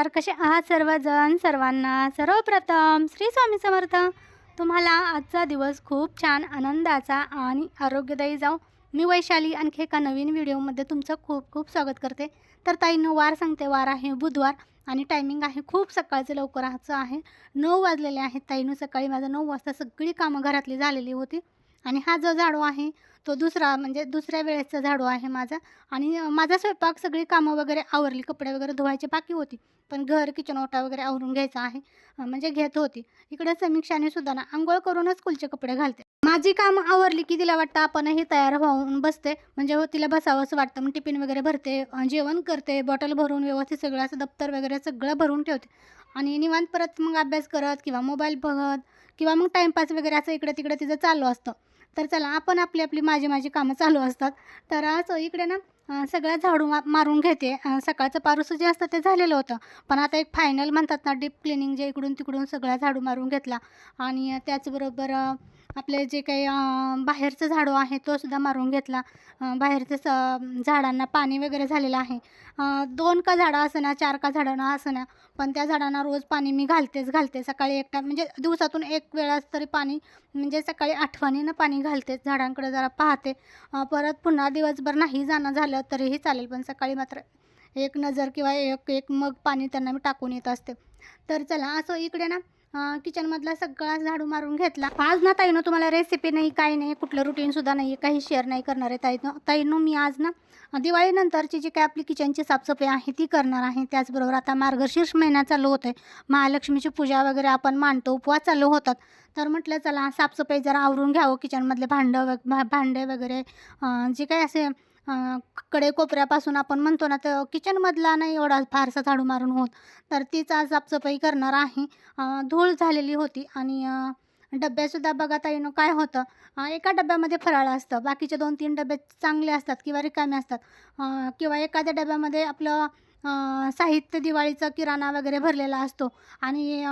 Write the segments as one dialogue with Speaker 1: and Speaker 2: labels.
Speaker 1: नमस्कार. कसे आहात सर्वजण? सर्वांना सर्वप्रथम श्री स्वामी समर्थ. तुम्हाला आजचा दिवस खूप छान आनंदाचा आणि आरोग्यदायी जाऊ मी वैशाली आणखी एका नवीन व्हिडिओमध्ये तुमचं खूप खूप स्वागत करते. तर ताईनं वार सांगते वार आहे बुधवार आणि टायमिंग आहे खूप सकाळचं लवकर राहायचं आहे. नऊ वाजलेले आहेत ताईनं सकाळी माझं नऊ वाजता सगळी कामं घरातली झालेली होती. आणि हा जो झाडू आहे तो दुसरा म्हणजे दुसऱ्या वेळेचा झाडू आहे माझा. आणि माझा स्वयंपाक सगळी कामं वगैरे आवरली कपडे वगैरे धुवायचे बाकी होती. पण घर किचन ओटा वगैरे आवरून घ्यायचा आहे म्हणजे घेत होती. इकडे समीक्षाने सुद्धा ना आंघोळ करूनच स्कूलचे कपडे घालते. माझी कामं आवरली की तिला वाटतं आपणही तयार होऊन बसते. म्हणजे हो तिला बसावंसं वाटतं. मग टिफिन वगैरे भरते जेवण करते बॉटल भरून व्यवस्थित सगळं असं दप्तर वगैरे सगळं भरून ठेवते. आणि निवांत परत मग अभ्यास करत किंवा मोबाईल बघत किंवा मग टाईमपास वगैरे असं इकडे तिकडे तिचं चालू असतं. तर चला आपण आपली आपली माझी माझी कामं चालू असतात. तर आज इकडे ना सगळ्या झाडू मा मारून घेते. सकाळचं पारूस जे असतं ते झालेलं होतं. पण आता एक फायनल म्हणतात ना डीप क्लिनिंग जे इकडून तिकडून सगळा झाडू मारून घेतला. आणि त्याचबरोबर आपले जे काही बाहेरचं झाडू आहे तो सुद्धा मारून घेतला. बाहेरचं स झाडांना पाणी वगैरे झालेलं आहे. दोन का झाडं असं ना चार का झाडांना असं ना पण त्या झाडांना रोज पाणी मी घालतेच घालते सकाळी एकटा म्हणजे दिवसातून एक वेळाच तरी पाणी म्हणजे सकाळी आठवणीनं पाणी घालते झाडांकडे जरा पाहते. परत पुन्हा दिवसभर नाही जाणं झालं तरीही चालेल पण सकाळी मात्र एक नजर किंवा एक एक मग पाणी त्यांना मी टाकून येत असते. तर चला असं इकडे ना किचनमधला सगळा झाडू मारून घेतला. आज ना ताईनं तुम्हाला रेसिपी नाही काही नाही कुठलं रुटीनसुद्धा नाही काही शेअर नाही करणार आहे ताईनं. ताईनं मी आज ना दिवाळीनंतरची जी काय आपली किचनची साफसफाई आहे ती करणार आहे. त्याचबरोबर आता मार्गशीर्ष महिना चालू होतो आहे महालक्ष्मीची पूजा वगैरे आपण मांडतो उपवास चालू होतात. तर म्हटलं चला साफसफाई जरा आवरून घ्यावं किचनमधले भांडं भांडे वगैरे. जे काही असे कडे कोपऱ्यापासून आपण म्हणतो ना तर किचनमधला नाही एवढा फारसा झाडू मारून होत. तर तीच आज साफसफाई करणार आहे. धूळ झालेली होती आणि डब्यासुद्धा बघा ताईनं काय होतं एका डब्यामध्ये फराळ असतं. बाकीचे दोन तीन डबे चांगले असतात किंवा रिकामे असतात. किंवा एखाद्या डब्यामध्ये आपलं साहित्य दिवाळीचं किराणा वगैरे भरलेला असतो. आणि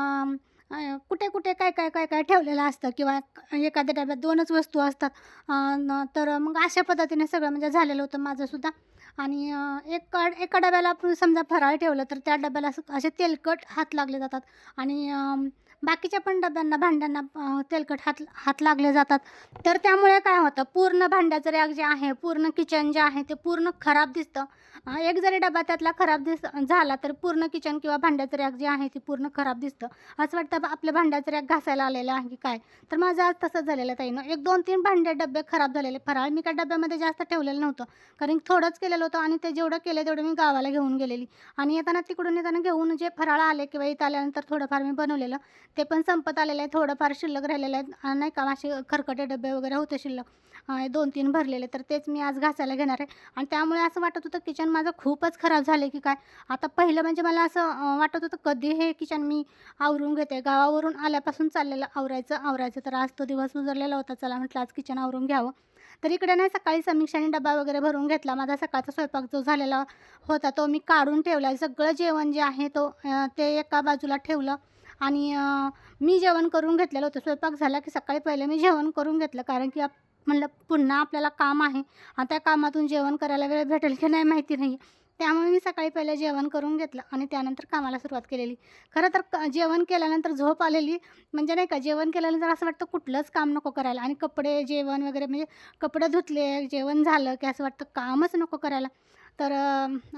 Speaker 1: कुठे कुठे काय काय काय काय ठेवलेलं असतं किंवा एखाद्या डब्यात दोनच वस्तू असतात. न- तर मग अशा पद्धतीने सगळं म्हणजे झालेलं होतं माझंसुद्धा आणि एक एका डब्याला आपण समजा फराळ ठेवलं तर त्या डब्याला असं असे तेलकट हात लागले जातात. आणि बाकीच्या पण डब्यांना भांड्यांना तेलकट हात हात लागले जातात. तर त्यामुळे काय होतं पूर्ण भांड्याचं रॅक जे आहे पूर्ण किचन जे आहे ते पूर्ण खराब दिसतं. एक जरी डबा त्यातला खराब दिस झाला तर पूर्ण किचन किंवा भांड्याचं रॅक जे आहे ते पूर्ण खराब दिसतं. असं वाटतं बा भांड्याचं रॅक घासायला आलेलं आहे की काय? तर माझं आज तसंच झालेलं ताईनं. एक दोन तीन भांडे डबे खराब झालेले. फराळ मी काय डब्यामध्ये जास्त ठेवलेलं नव्हतं. कारण थोडंच केलेलं होतं आणि ते जेवढं केलं तेवढं मी गावाला घेऊन गेलेली. आणि येताना तिकडून येताना घेऊन जे फराळ आले किंवा इथं आल्यानंतर थोडंफार मी बनवलेलं ते पण संपत आलेलं आहे थोडंफार शिल्लक राहिलेलं आहे नाही का असे खरकटे डबे वगैरे होते शिल्लक. दोन तीन भरलेले. तर तेच मी आज घासायला घेणार आहे. आणि त्यामुळे असं वाटत होतं किचन माझं खूपच खराब झालं की काय. आता पहिलं म्हणजे मला असं वाटत होतं कधी हे किचन मी आवरून घेते. गावावरून आल्यापासून चाललेलं आवरायचं आवरायचं. तर आज तो दिवस उजरलेला होता. चला म्हटलं आज किचन आवरून घ्यावं. तर इकडे नाही सकाळी समीक्षाने डबा वगैरे भरून घेतला. माझा सकाळचा स्वयंपाक जो झालेला होता तो मी काढून ठेवला. सगळं जेवण जे आहे तो ते एका बाजूला ठेवलं. आणि मी जेवण करून घेतलेलं होतं. स्वयंपाक झाला की सकाळी पहिले मी जेवण करून घेतलं. कारण की आप- म्हणलं पुन्हा आपल्याला काम आहे. आणि त्या कामातून जेवण करायला वेळ भेटेल की नाही माहिती नाही. त्यामुळे मी सकाळी पहिले जेवण करून घेतलं आणि त्यानंतर कामाला सुरुवात केलेली. खरं तर क- जेवण केल्यानंतर झोप आलेली. म्हणजे नाही का जेवण केल्यानंतर असं वाटतं कुठलंच काम नको करायला. आणि कपडे जेवण वगैरे म्हणजे कपडे धुतले जेवण झालं की असं वाटतं कामच नको करायला. तर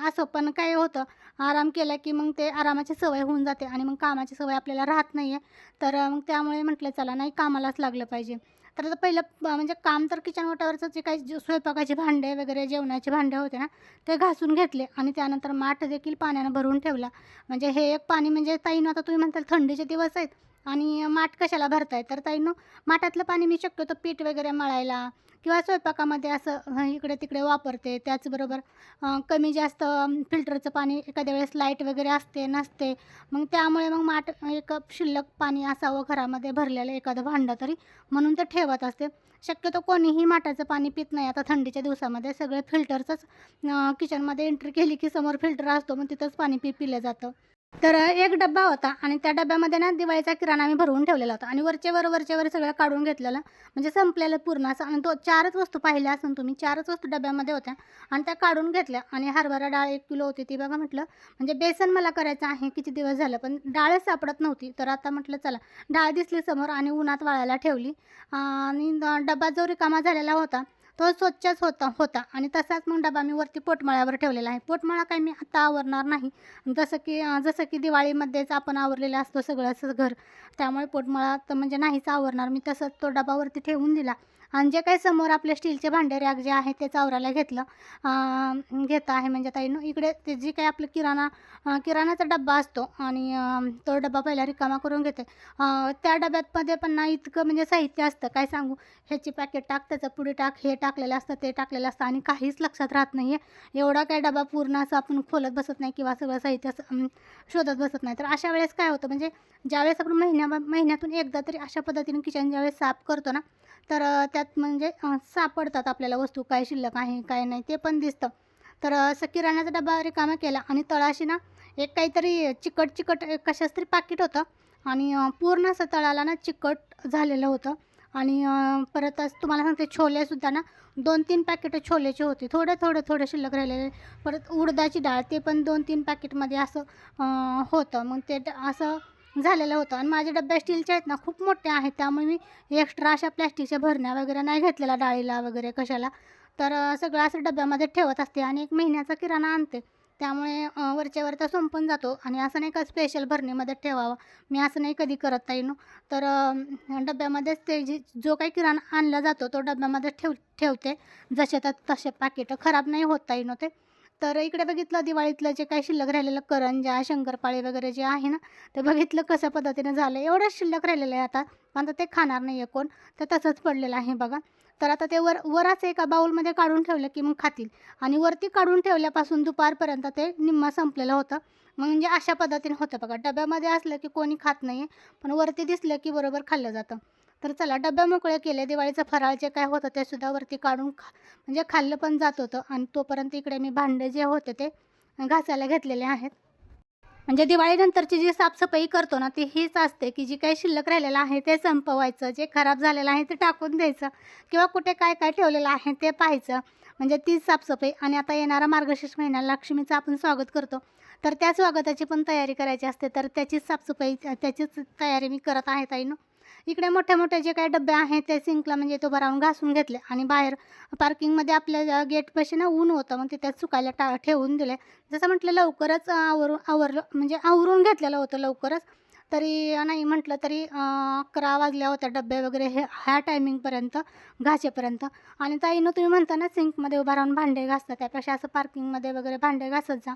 Speaker 1: असं पण काय होतं आराम केला की मग ते आरामाची सवय होऊन जाते आणि मग कामाची सवय आपल्याला राहत नाही आहे तर मग त्यामुळे म्हटलं चला नाही कामालाच लागलं पाहिजे. तर आता पहिलं प- म्हणजे काम तर किचन वाटावरचं जे काही स्वयंपाकाचे भांडे वगैरे जेवणाचे भांडे होते ना ते घासून घेतले आणि त्यानंतर माठ देखील पाण्यानं भरून ठेवला. म्हणजे हे एक पाणी म्हणजे ताईनं आता तुम्ही म्हणताल थंडीचे दिवस आहेत आणि माठ कशाला भरताय? तर ताईनं माठातलं पाणी मी शक्यतो पीठ वगैरे मळायला किंवा स्वयंपाकामध्ये असं इकडे तिकडे वापरते. त्याचबरोबर कमी जास्त फिल्टरचं पाणी एखाद्या वेळेस लाइट वगैरे असते नसते मग त्यामुळे मग माठ एक शिल्लक पाणी असावं घरामध्ये भरलेलं एखादं भांडं तरी म्हणून ते ठेवत असते. शक्यतो कोणीही माठाचं पाणी पित नाही. आता थंडीच्या दिवसामध्ये सगळे फिल्टरचंच किचनमध्ये एंट्री केली की समोर फिल्टर असतो मग तिथंच पाणी पि पिलं जातं. तर एक डब्बा होता आणि त्या डब्यामध्ये ना दिवाळीचा किराणा आम्ही भरवून ठेवलेला होता. आणि वरचे वर वरचे वर सगळं काढून घेतलेलं. म्हणजे संपलेलं पूर्ण असं. आणि तो चारच वस्तू पाहिल्या असून तुम्ही चारच वस्तू डब्यामध्ये होत्या. आणि त्या काढून घेतल्या. आणि हरभरा डाळ एक किलो होती ती बघा म्हटलं. म्हणजे बेसन मला करायचं आहे. किती दिवस झालं? पण डाळच सापडत नव्हती. तर आता म्हटलं चला. डाळ दिसली समोर आणि उन्हात वाळायला ठेवली. आणि डबा जो रिकामा झालेला होता तो स्वच्छच होता होता. आणि तसाच मग डबा मी वरती पोटमाळ्यावर ठेवलेला आहे. पोटमाळा काही मी आता आवरणार नाही. जसं की जसं की दिवाळीमध्येच आपण आवरलेलं असतो सगळं असं घर. त्यामुळे पोटमळा तर म्हणजे नाहीच आवरणार. मी तसंच तो डबावरती ठेवून दिला. आणि जे काही समोर आपले स्टीलचे भांडे रॅक जे आहे ते चावरायला घेतलं. घेत आहे म्हणजे ताईनं इकडे ते जे काही आपलं किराणा किराणाचा डब्बा असतो आणि तो डब्बा पहिला रिकामा करून घेते. त्या डब्यातमध्ये पण ना इतकं म्हणजे साहित्य असतं. काय सांगू? ह्याची पॅकेट टाक त्याचं पुढे टाक हे टाकलेलं असतं ते टाकलेलं असतं आणि काहीच लक्षात राहत नाही आहे एवढा काय डबा पूर्ण असं आपण खोलत बसत नाही किंवा सगळं साहित्य असं, शोधत बसत नाही. तर अशा वेळेस काय होतं? म्हणजे ज्यावेळेस आपण महिन्या महिन्यातून एकदा तरी अशा पद्धतीने किचन ज्यावेळेस साफ करतो ना तर त्यात म्हणजे सापडतात आपल्याला वस्तू काय शिल्लक आहे काय नाही ते पण दिसतं. तर असं किराण्याचा डबा रिकामा केला आणि तळाशी ना एक काहीतरी चिकट चिकट एक कशाच तरी पाकिट होतं आणि पूर्ण असं तळाला ना चिकट झालेलं होतं. आणि परत असं तुम्हाला सांगते छोलेसुद्धा ना दोन तीन पॅकेटं छोलेचे होते. थोडे थोडे थोडे शिल्लक राहिलेले परत उडदाची डाळ ते पण दोन तीन पॅकेटमध्ये असं होतं. मग ते असं झालेलं होतं. आणि माझे डब्या स्टीलचे आहेत ना खूप मोठे आहेत. त्यामुळे मी एक्स्ट्रा अशा प्लॅस्टिकच्या भरण्या वगैरे नाही घेतलेला डाळीला वगैरे कशाला. तर सगळं असं डब्यामध्ये ठेवत असते आणि एक महिन्याचा किराणा आणते. त्यामुळे वरच्या वर तर संपून जातो आणि असं नाही का स्पेशल भरणीमध्ये ठेवावं. मी असं नाही कधी करत येईन तर डब्यामध्येच ते जी जो काही किराणा आणला जातो तो डब्यामध्ये ठेव ठेवते. जसे तर तसे पाकिटं खराब नाही होत ताईनो ते. तर इकडे बघितलं दिवाळीतलं जे काही शिल्लक राहिलेलं करंजा शंकरपाळी वगैरे जे आहे ना ते बघितलं कशा पद्धतीनं झालं एवढंच शिल्लक राहिलेलं आहे आता. पण आता ते खाणार नाही आहे कोण. तर तसंच पडलेलं आहे बघा. तर आता ते वर वराच एका बाऊलमध्ये काढून ठेवलं की मग खातील. आणि वरती काढून ठेवल्यापासून दुपारपर्यंत ते निम्मा संपलेलं होतं. मग म्हणजे अशा पद्धतीने होतं बघा. डब्यामध्ये असलं की कोणी खात नाही आहे पण वरती दिसलं की बरोबर खाल्लं जातं. तर चला डब्या मोकळे केले दिवाळीचं फराळ जे काय होतं ते सुद्धा वरती काढून खा म्हणजे खाल्लं पण जात होतं. आणि तोपर्यंत इकडे मी भांडे जे होते ते घासायला घेतलेले आहेत. म्हणजे दिवाळीनंतरची जी साफसफाई करतो ना ती हीच असते की जी काही शिल्लक राहिलेलं आहे ते संपवायचं. जे खराब झालेलं आहे ते टाकून द्यायचं. किंवा कुठे काय काय ठेवलेलं आहे ते पाहायचं. म्हणजे तीच साफसफाई. आणि आता येणारा मार्गशीर्ष महिना लक्ष्मीचं आपण स्वागत करतो. तर त्या स्वागताची पण तयारी करायची असते. तर त्याचीच साफसफाई त्याचीच तयारी मी करत आहे ताईनं इकडे मोठे मोठे जे काही डबे आहेत ते सिंकला म्हणजे तो भरावून घासून घेतले आणि बाहेर पार्किंगमध्ये आपल्या गेटपाशी ना ऊन होतं मग तिथे सुकायला टा ठेवून दिले. जसं म्हटलं लवकरच आवरून आवरलं म्हणजे आवरून घेतलेलं होतं लवकरच. तरी नाही म्हटलं तरी अकरा वाजल्या होत्या डबे वगैरे हे ह्या टायमिंगपर्यंत घासेपर्यंत आणि ताईनं तुम्ही म्हणता ना सिंकमध्ये उभा राहून भांडे घासता त्यापेक्षा असं पार्किंगमध्ये वगैरे भांडे घासत जा.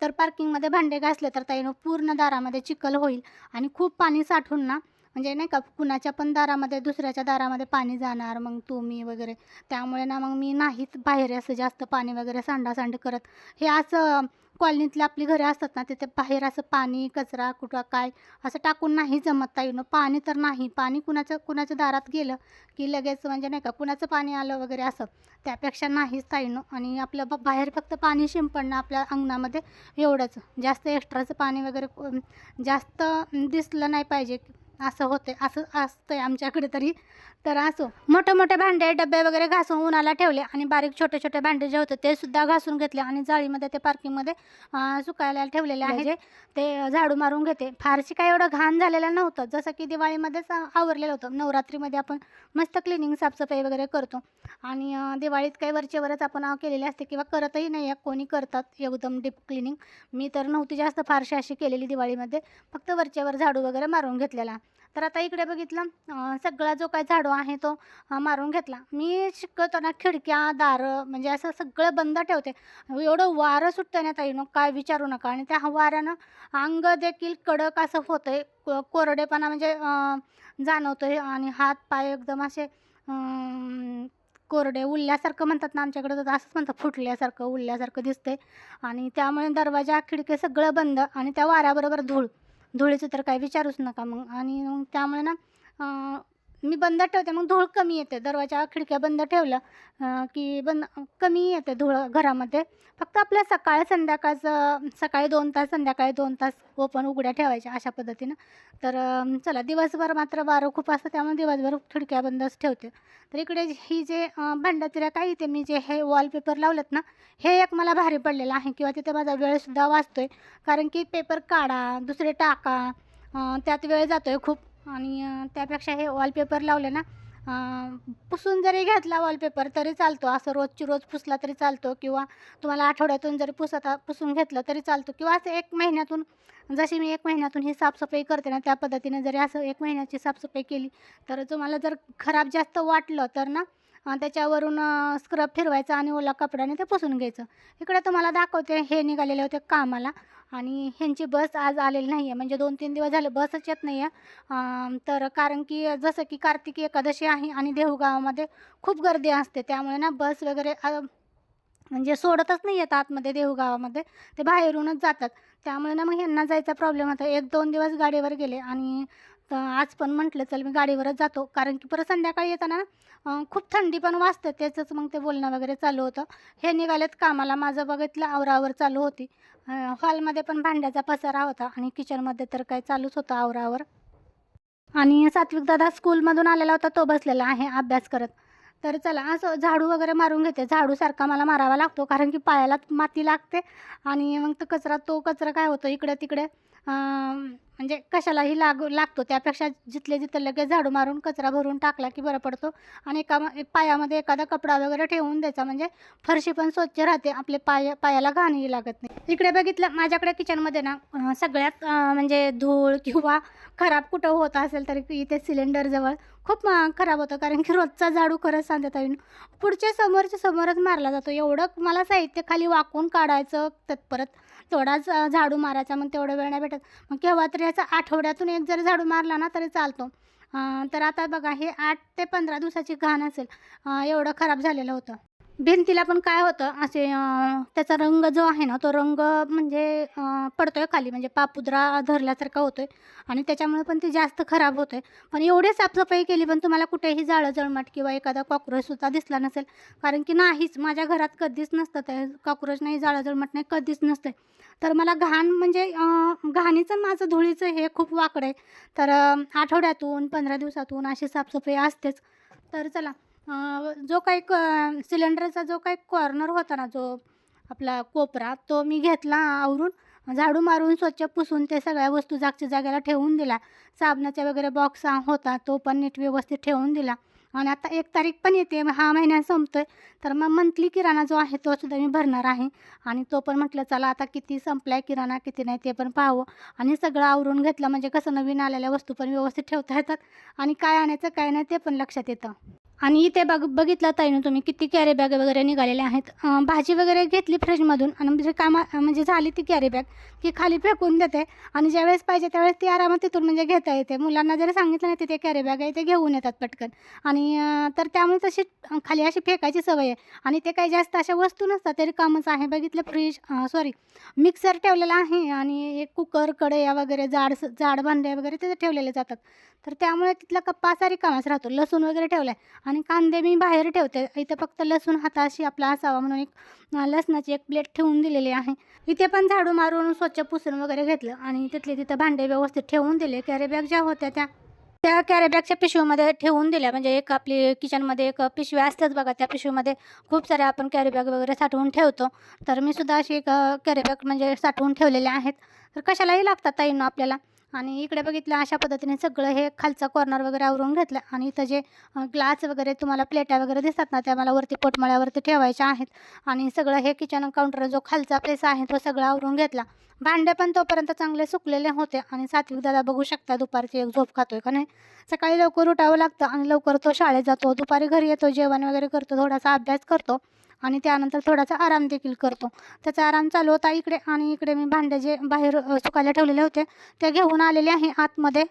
Speaker 1: तर पार्किंगमध्ये भांडे घासले तर ताईनं पूर्ण दारामध्ये चिखल होईल आणि खूप पाणी साठून ना म्हणजे नाही का कुणाच्या पण दारामध्ये दुसऱ्याच्या दारामध्ये पाणी जाणार मग तुम्ही वगैरे. त्यामुळे ना मग मी नाहीच बाहेर असं जास्त पाणी वगैरे सांडासांड करत. हे असं कॉलनीतले आपली घरे असतात ना तिथे बाहेर असं पाणी कचरा कुठं काय असं टाकून नाही जमत ताईनं पाणी तर नाही. पाणी कुणाचं कुणाच्या दारात गेलं की लगेच म्हणजे नाही का कुणाचं पाणी आलं वगैरे असं त्यापेक्षा नाहीच ताईनं आणि आपलं ब- बाहेर फक्त पाणी शिंपडणं आपल्या अंगणामध्ये एवढंच. जास्त एक्स्ट्राचं पाणी वगैरे जास्त दिसलं नाही पाहिजे. असं होते असं असतंय आमच्याकडे तरी. तर असो मोठे मोठे भांडे डबे वगैरे घासून उन्हाला ठेवले आणि बारीक छोटे छोटे भांडे जे होते ते सुद्धा घासून घेतले आणि जाळीमध्ये ते पार्किंगमध्ये सुकायला ठेवलेले आहे जे ते झाडू मारून घेते. फारशी काय एवढं घाण झालेलं नव्हतं. जसं की दिवाळीमध्येच आवरलेलं होतं. नवरात्रीमध्ये आपण मस्त क्लिनिंग साफसफाई वगैरे करतो. आणि दिवाळीत काही वरचे वरच आपण केलेली असते किंवा करतही नाही कोणी करतात एकदम डीप क्लिनिंग मी तर नव्हती जास्त फारशी अशी केलेली दिवाळीमध्ये. फक्त वरच्यावर झाडू वगैरे मारून घेतलेला. तर आता इकडे बघितलं सगळा जो काय झाडू आहे तो मारून घेतला. मी शिकवताना खिडक्या दारं म्हणजे असं सगळं बंद ठेवते. एवढं वारं सुटतं ना ताईनं काय विचारू नका. आणि त्या वाऱ्यानं अंग देखील कडक असं होतंय. को कोरडेपणा म्हणजे जाणवतो आहे आणि हात पाय एकदम असे कोरडे उरल्यासारखं म्हणतात ना आमच्याकडे तर असंच म्हणतात फुटल्यासारखं उरल्यासारखं दिसते आणि त्यामुळे दरवाजा खिडके सगळं बंद. आणि त्या वाऱ्याबरोबर धूळ. धुळीचं तर काही विचारूच नका मग. आणि मग त्यामुळे ना मी बंद ठेवते. मग धूळ कमी येते. दरवाजा खिडक्या बंद ठेवल्या की बंद कमी येते धूळ घरामध्ये. फक्त आपल्या सकाळ संध्याकाळचं सकाळी दोन तास संध्याकाळी दोन तास ओपन उघड्या ठेवायच्या अशा पद्धतीनं. तर चला दिवसभर मात्र वारं खूप असतं त्यामुळे दिवसभर खिडक्या बंदच ठेवते. तर इकडे ही जे अं, काही ते मी जे हे वॉलपेपर लावलेत ना हे एक मला भारी पडलेलं आहे किंवा तिथे माझा वेळसुद्धा वाचतो आहे कारण की पेपर काढा दुसरे टाका त्यात वेळ जातो आहे खूप. आणि त्यापेक्षा हे वॉलपेपर लावले ना पुसून जरी घेतला वॉलपेपर तरी चालतो. असं रोजची रोज पुसला तरी चालतो किंवा तुम्हाला आठवड्यातून जरी पुसत पुसून घेतलं तरी चालतो. किंवा असं एक महिन्यातून जशी मी एक महिन्यातून ही साफसफाई करते ना त्या पद्धतीने जरी असं एक महिन्याची साफसफाई केली तर तुम्हाला जर खराब जास्त वाटलं तर ना त्याच्यावरून स्क्रब फिरवायचा आणि ओला कपड्याने ते पुसून घ्यायचं. इकडे तुम्हाला दाखवते हे निघालेले होते कामाला. आणि ह्यांची बस आज आलेली नाही आहे म्हणजे दोन तीन दिवस झाले बसच येत नाही आहे तर कारण की जसं की कार्तिकी एकादशी आहे आणि देहूगावामध्ये खूप गर्दी असते. त्यामुळे ना बस वगैरे म्हणजे सोडतच नाही येत आतमध्ये देहूगावामध्ये ते बाहेरूनच जातात. त्यामुळे ना मग ह्यांना जायचा प्रॉब्लेम होता. एक दोन दिवस गाडीवर गेले आणि तर आज पण म्हटलं चल मी गाडीवरच जातो. कारण की परत संध्याकाळी येताना खूप थंडी पण वाजते त्याचंच मग ते बोलणं वगैरे चालू होतं. हे निघालेत कामाला माझं बघितलं आवरावर चालू होती. हॉलमध्ये पण भांड्याचा पसारा होता आणि किचनमध्ये तर काय चालूच होतं आवरावर. आणि सात्विक दादा स्कूलमधून आलेला होता तो बसलेला आहे अभ्यास करत. तर चला असं झाडू वगैरे मारून घेते. झाडूसारखा मला मारावा लागतो कारण की पायाला माती लागते. आणि मग तो कचरा तो कचरा काय होतो इकडे तिकडे म्हणजे कशालाही लागू लागतो. त्यापेक्षा जिथले जिथं लगेच झाडू मारून कचरा भरून टाकला की बरं पडतो. आणि एका पायामध्ये एखादा कपडा वगैरे ठेवून द्यायचा. म्हणजे फरशी पण स्वच्छ राहते. आपले पाय पायाला घाणही लागत नाही. इकडे बघितलं माझ्याकडे किचनमध्ये ना सगळ्यात म्हणजे धूळ किंवा खराब कुठं होत असेल तर इथे सिलेंडरजवळ खूप खराब होतं. कारण की रोजचा झाडू खरंच सांगत ताईन पुढच्या समोरच्या समोरच मारला जातो. एवढं मला साहित्य खाली वाकून काढायचं तत्परत तेवढाच झाडू मारायचा मग तेवढं वेळ नाही भेटत. मग केव्हा तरी याचा आठवड्यातून एक जरी झाडू मारला ना तरी चालतो. तर आता बघा हे आठ ते पंधरा दिवसाची घाण असेल. एवढं खराब झालेलं होतं. भिंतीला पण काय होतं असे त्याचा रंग जो आहे ना तो रंग म्हणजे पडतोय खाली म्हणजे पापुद्रा धरल्यासारखा होतोय आणि त्याच्यामुळे पण ती जास्त खराब होते पण एवढी साफसफाई केली पण तुम्हाला कुठेही जाळं जळमट किंवा एखादा कॉक्रोचसुद्धा दिसला नसेल. कारण की नाहीच माझ्या घरात कधीच नसतं ते. कॉक्रोच नाही जाळं जळमट नाही कधीच नसते तर मला घाण म्हणजे घाणीचं माझं धुळीचं हे खूप वाकडं आहे. तर आठवड्यातून पंधरा दिवसातून अशी साफसफाई असतेच. तर चला. जो काही क सिलेंडरचा जो काही कॉर्नर होता ना जो आपला कोपरा तो मी घेतला आवरून झाडू मारून स्वच्छ पुसून ते सगळ्या वस्तू जागच्या जागेला ठेवून दिला. साबणाचा वगैरे बॉक्स होता तो पण नीट व्यवस्थित ठेवून दिला. आणि आता एक तारीख पण येते हा महिना संपतोय. तर मग मंथली किराणा जो आहे तो सुद्धा मी भरणार आहे. आणि तो पण म्हटलं चला आता किती संपलाय किराणा किती नाही ते पण पाहावं. आणि सगळं आवरून घेतलं म्हणजे कसं नवीन आलेल्या वस्तू पण व्यवस्थित ठेवता येतात. आणि काय आणायचं काय नाही ते पण लक्षात येतं. आणि इथे बघ बघितलं ताईनं तुम्ही किती कॅरी बॅग वगैरे निघालेल्या आहेत. भाजी वगैरे घेतली फ्रीजमधून आणि म्हणजे कामा म्हणजे झाली ती कॅरी बॅग की खाली फेकून देते. आणि ज्यावेळेस पाहिजे त्यावेळेस ती आरामात तिथून म्हणजे घेता येते. मुलांना जरी सांगितलं नाही तिथे कॅरी बॅग आहे ते घेऊन येतात पटकन. आणि तर त्यामुळे तशी खाली अशी फेकायची सवय आहे. आणि ते काही जास्त अशा वस्तू नसतात तरी कामच आहे. बघितलं फ्रीज सॉरी मिक्सर ठेवलेला आहे आणि एक कुकर कढया वगैरे जाड जाड भांडे वगैरे तिथे ठेवलेले जातात. तर त्यामुळे तिथला कप्पा सारी कामाच राहतो. लसूण वगैरे ठेवला आहे आणि कांदे मी बाहेर ठेवते. इथं फक्त लसूण हाताशी आपला असावा म्हणून एक लसणाची एक प्लेट ठेवून दिलेली आहे. इथे पण झाडू मारून स्वच्छ पुसून वगैरे घेतलं आणि तिथले तिथं भांडे व्यवस्थित ठेवून दिले. कॅरीबॅग ज्या होत्या त्या त्या कॅरीबॅगच्या पिशवीमध्ये ठेवून दिल्या. म्हणजे एक आपली किचनमध्ये एक पिशवी असतेच बघा त्या पिशवीमध्ये खूप साऱ्या आपण कॅरीबॅग वगैरे साठवून ठेवतो. तर मी सुद्धा अशी एक कॅरीबॅग म्हणजे साठवून ठेवलेल्या आहेत. तर कशालाही लागतात ताईनं आपल्याला. आणि इकडे बघितलं अशा पद्धतीने सगळं हे खालचा कॉर्नर वगैरे आवरून घेतलं. आणि इथं जे ग्लास वगैरे तुम्हाला प्लेटा वगैरे दिसतात ना त्या मला वरती पोटमाळ्यावरती ठेवायच्या आहेत. आणि सगळं हे किचन काउंटर जो खालचा प्लेस आहे तो सगळा आवरून घेतला. भांडे पण तोपर्यंत चांगले सुकलेले होते. आणि सात्विक दादा बघू शकता दुपारची एक झोप खातोय का नाही. सकाळी लवकर उठावं लागतं आणि लवकर तो शाळेत जातो. दुपारी घरी येतो जेवण वगैरे करतो थोडासा अभ्यास करतो. आणि त्यानंतर थोडासा आराम देखील करतो. त्याचा आराम चालू होता इकडे आणि इकडे मी भांडे जे बाहेर सुकायला ठेवलेले होते ते घेऊन आलेले आहे आतमध्ये.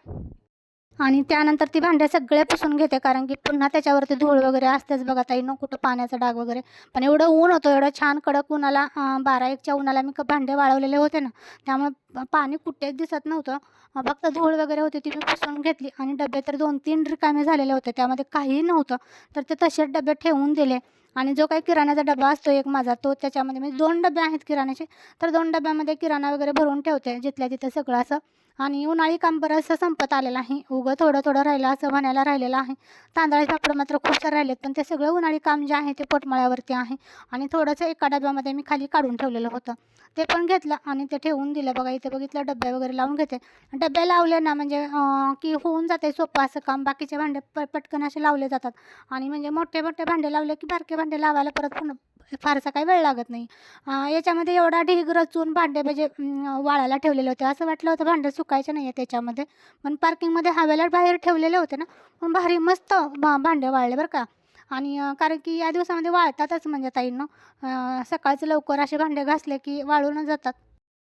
Speaker 1: आणि त्यानंतर ती भांडे सगळे पुसून घेते कारण की पुन्हा त्याच्यावरती धूळ वगैरे असतेच बघा ताई न कुठं पाण्याचा डाग वगैरे. पण एवढं ऊन होतं एवढं छान कडक उन्हाला बारा एकच्या उन्हाला मी भांडे वाळवलेले होते ना त्यामुळे पाणी कुठेच दिसत नव्हतं. फक्त धूळ वगैरे होती ती मी पुसून घेतली आणि डबे तर दोन तीन रिकामे झालेले होते त्यामध्ये काहीही नव्हतं. तर ते तसेच डबे ठेवून दिले. आणि जो काही किराण्याचा डबा असतो एक माझा तो त्याच्यामध्ये म्हणजे दोन डबे आहेत किराण्याचे. तर दोन डब्यामध्ये किराणा वगैरे भरून ठेवते जिथल्या तिथं सगळं असं. आणि उन्हाळी काम बरंचसं संपत आलेलं आहे. उगं थोडं थोडं राहिलं असं म्हणायला राहिलेलं आहे. तांदळाचे पापड मात्र खूप सारे राहिलेत पण ते सगळं उन्हाळी काम जे आहे ते पोटमाळ्यावरती आहे. आणि थोडंसं एका डब्यामध्ये मी खाली काढून ठेवलेलं होतं. ते पण घेतलं आणि ते ठेवून दिलं. बघा इथे बघितलं डब्या वगैरे लावून घेते. डबे लावले ना म्हणजे की होऊन जाते सोपं असं काम. बाकीचे भांडे प पटकन असे लावले जातात. आणि म्हणजे मोठे मोठे भांडे लावले की बारके भांडे लावायला परत पुन्हा फारसा काही वेळ लागत नाही. याच्यामध्ये एवढा ढीग रचून भांडे म्हणजे वाळायला ठेवलेले होते. असं वाटलं होतं भांडे सुकायचे नाही आहे त्याच्यामध्ये. पण पार्किंगमध्ये हवेला बाहेर ठेवलेले होते ना पण भारी मस्त भांडे वाळले बरं का. आणि कारण की या दिवसामध्ये वाळतातच म्हणजे ताईंनं. सकाळचं लवकर असे भांडे घासले की वाळून जातात.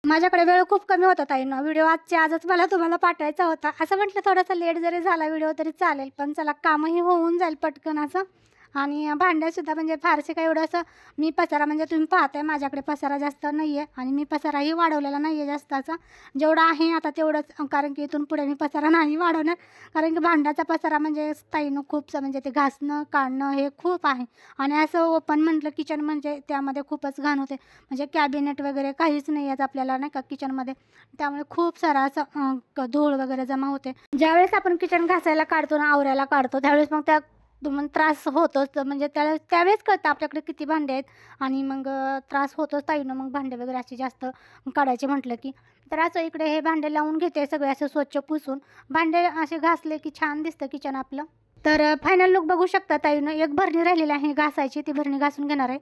Speaker 1: माझ्याकडे वेळ खूप कमी होता ताईंनो. व्हिडिओ आजच्या आजच मला तुम्हाला पाठवायचा होता. असं म्हटलं थोडासा लेट जरी झाला व्हिडिओ तरी चालेल पण चला कामही होऊन जाईल पटकन असं. आणि भांड्यासुद्धा म्हणजे फारसे काही एवढं असं मी पसारा म्हणजे तुम्ही पाहताय माझ्याकडे पसारा जास्त नाही आहे आणि मी पसाराही वाढवलेला नाही आहे जास्त असा जेवढा आहे आता तेवढंच कारण की इथून पुढे मी पसारा नाही वाढवणार. कारण की भांड्याचा पसारा म्हणजे ताईनं खूपसं म्हणजे ते घासणं काढणं हे खूप आहे. आणि असं ओपन म्हटलं किचन म्हणजे त्यामध्ये खूपच घाण होते. म्हणजे कॅबिनेट वगैरे काहीच नाही आहेत आपल्याला नाही का किचनमध्ये त्यामुळे खूप सारा असं क- धूळ वगैरे जमा होते. ज्यावेळेस आपण किचन घासायला काढतो ना आवरायला काढतो त्यावेळेस मग त्या मग त्रास होतोच तर म्हणजे त्याला त्यावेळेस कळतं आपल्याकडे किती भांडे आहेत. आणि मग त्रास होतोच ताईनं. मग भांडे वगैरे असे जास्त काढायचे म्हटलं की. तर असं इकडे हे भांडे लावून घेते सगळे असं स्वच्छ पुसून. भांडे असे घासले की छान दिसतं किचन आपलं. तर फायनल लुक बघू शकता ताईनं. एक भरणी राहिलेली आहे घासायची. ती भरणी घासून घेणार आहे.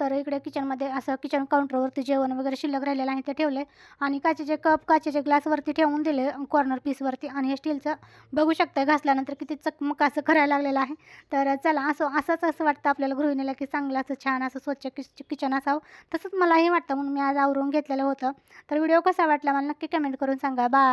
Speaker 1: तर इकडे किचनमध्ये असं किचन काउंटरवरती जेवण वगैरे शिल्लक राहिलेलं आहे ते ठेवले आणि काचेचे कप काचेचे ग्लासवरती ठेवून दिले कॉर्नर पीसवरती आणि हे स्टीलचं बघू शकता घासल्यानंतर किती चकमक असं करायला लागलेलं आहे. तर चला असं असंच असं वाटतं आपल्याला गृहिणीला की चांगलं असं छान असं स्वच्छ किच किचन असावं. तसंच मलाही वाटतं म्हणून मी आज आवरून घेतलेलं होतं. तर व्हिडिओ कसा वाटला मला नक्की कमेंट करून सांगा. बाय